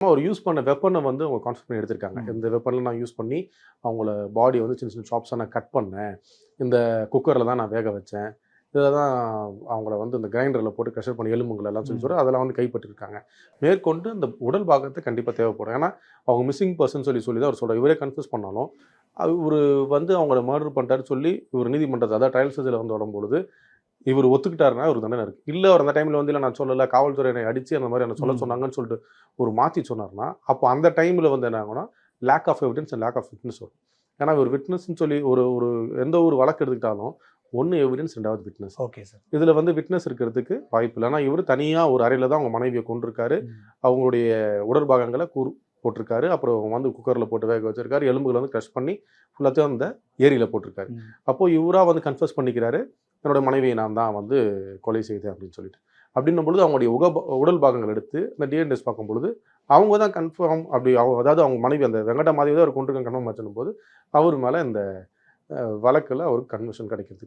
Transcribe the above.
அவர் use பண்ண வெப்பனை வந்து அவங்க கான்செப்ட் பண்ணி எடுத்திருக்காங்க. இந்த வெப்பனில் நான் யூஸ் பண்ணி அவங்கள பாடியை வந்து சின்ன சின்ன ஷாப்ஸாக நான் கட் பண்ணேன். இந்த குக்கரில் தான் நான் வேக வச்சேன். இதில் தான் அவங்கள வந்து இந்த கிரைண்டரில் போட்டு க்ரெஷர் பண்ணி எலும்புகள் எல்லாம் சொல்லி. சொல்லி அதெல்லாம் வந்து கைப்பற்றிருக்காங்க. மேற்கொண்டு இந்த உடல் பாகத்தை கண்டிப்பாக தேவைப்படும். ஏன்னா அவங்க மிஸ்ஸிங் பர்சன் சொல்லி சொல்லி தான் அவர் சொல்கிறார் இவரே கன்ஃபியூஸ் பண்ணாலும் இவர் வந்து அவங்கள மர்டர் பண்ணிட்டாருன்னு சொல்லி இவர் நீதிமன்றத்தை அதாவது ட்ரையல் ஸ்டேஜில் வந்து வரும்பொழுது இவர் ஒத்துக்கிட்டாருன்னா ஒரு தண்டனை இருக்குது இல்லை அவர் அந்த டைமில் வந்து இல்லை நான் சொல்லலை காவல்துறை என்னை அடித்து அந்த மாதிரி என்ன சொல்ல. சொன்னாங்கன்னு சொல்லிட்டு ஒரு மாற்றி சொன்னார்னா அப்போ அந்த டைமில் வந்து என்ன ஆகும்னா lack of evidence and lack of witness வரும். ஏன்னா ஒரு விட்னஸ்னு சொல்லி ஒரு ஒரு எந்த ஒரு வழக்கு எடுத்துக்கிட்டாலும் ஒன்று எவிடன்ஸ் ரெண்டாவது விட்னஸ் ஓகே சார். இதில் வந்து விட்னஸ் இருக்கிறதுக்கு வாய்ப்பு இல்லை. ஆனால் இவர் தனியாக ஒரு அறையில் தான் அவங்க மனைவியை கொண்டிருக்காரு அவங்களுடைய உடற்பாகங்களை கூறு போட்டிருக்காரு. அப்புறம் வந்து குக்கரில் போட்டு வேக வச்சிருக்காரு. எலும்புகளை வந்து க்ரஷ் பண்ணி ஃபுல்லாத்தையும் அந்த ஏரியில் போட்டிருக்காரு. அப்போ இவராக வந்து கன்ஃபர்ஸ் பண்ணிக்கிறாரு. என்னோட மனைவியை நான் தான் வந்து கொலை செய்தேன் அப்படின்னு சொல்லிட்டு. அப்படின்னும் பொழுது அவங்களுடைய உக உடல் பாகங்கள் எடுத்து இந்த டிஎன் டெஸ்ட் பார்க்கும் பொழுது அவங்க தான் கன்ஃபார்ம் அப்படி அவங்க அதாவது அவங்க மனைவி அந்த வெங்கட மாதிரி தான் அவர் கொண்டு கன்ஃபார்ம் ஆச்சுன்னும் போது அவர் மேலே இந்த வழக்கில் அவருக்கு கன்வெர்ஷன் கிடைக்கிறது